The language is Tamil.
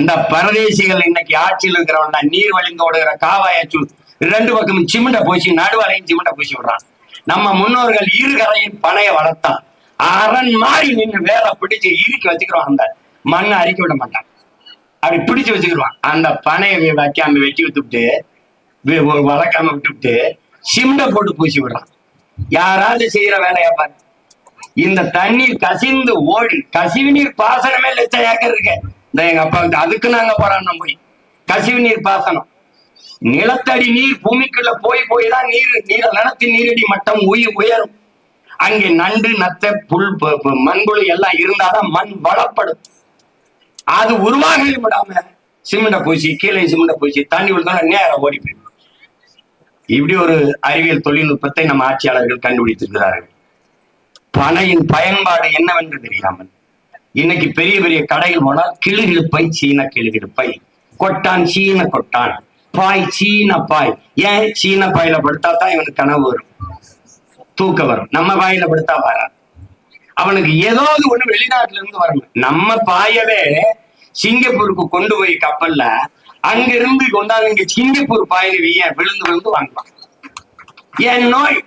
இந்த பரதேசிகள் இன்னைக்கு ஆட்சியில் இருக்கிறவன் நீர் வழிந்து ஓடுகிற காவாயாச்சு ரெண்டு பக்கம் சிமெண்ட பூசி நடுவரையும் சிமெண்ட பூசி விடுறான். நம்ம முன்னோர்கள் இருகரையும் பனைய வளர்த்தான். அரண் மாறி நின்று வேலை பிடிச்சு இறுக்கி வச்சுக்கிறோம் அந்த மண்ணை அரிக்க விட மாட்டான். அப்படி பிடிச்சு வச்சுக்கிடுவான் அந்த பனையை வைக்காம வெட்டி விட்டுவிட்டு ஒரு வளர்க்காம விட்டுவிட்டு சிமெண்ட போட்டு பூசி விடுறான். யாராவது செய்யற வேலையா பாரு. இந்த தண்ணீர் கசிந்து ஓடி கசிவு நீர் பாசனமே லட்சம் ஏக்கர் இருக்கு இந்த எங்க அப்பா வந்து அதுக்கு நாங்க போராடணும் போய். கசிவு நீர் பாசனம். நிலத்தடி நீர் பூமிக்குள்ள போய் போய் தான் நீர் நீர நிலத்தின் நீரடி மட்டம் உயிர் உயரும். அங்கே நண்டு நத்தை புல் மண்புழு எல்லாம் இருந்தாதான் மண் வளப்படும். அது உருவாக விடாம சிமெண்ட பூசி கீழே சிமெண்ட பூசி தண்ணி விழுந்தா நேரம் ஓடி போயிடும். இப்படி ஒரு அறிவியல் தொழில்நுட்பத்தை நம்ம ஆட்சியாளர்கள் கண்டுபிடித்திருக்கிறார்கள். பனையின் பயன்பாடு என்னவென்று தெரியாமல். இன்னைக்கு பெரிய பெரிய கடைகள் போனால் கிளுகிழுப்பை சீன கிளுகிழுப்பை கொட்டான் சீன கொட்டான். பாய் சீன பாய். ஏன் சீன பாயில படுத்தா தான் இவனுக்கு கனவு வரும்? தூக்கம் வரும். நம்ம பாயில படுத்தா வராது. அவனுக்கு ஏதாவது ஒண்ணு வெளிநாட்டுல இருந்து வரணும். நம்ம பாயவே சிங்கப்பூருக்கு கொண்டு போய் கப்பல்ல அங்க இருந்து கொண்டாந்து இங்க சிங்கப்பூர் பாயில வீய விழுந்து விழுந்து வாங்குவான்? ஏன் நோய்?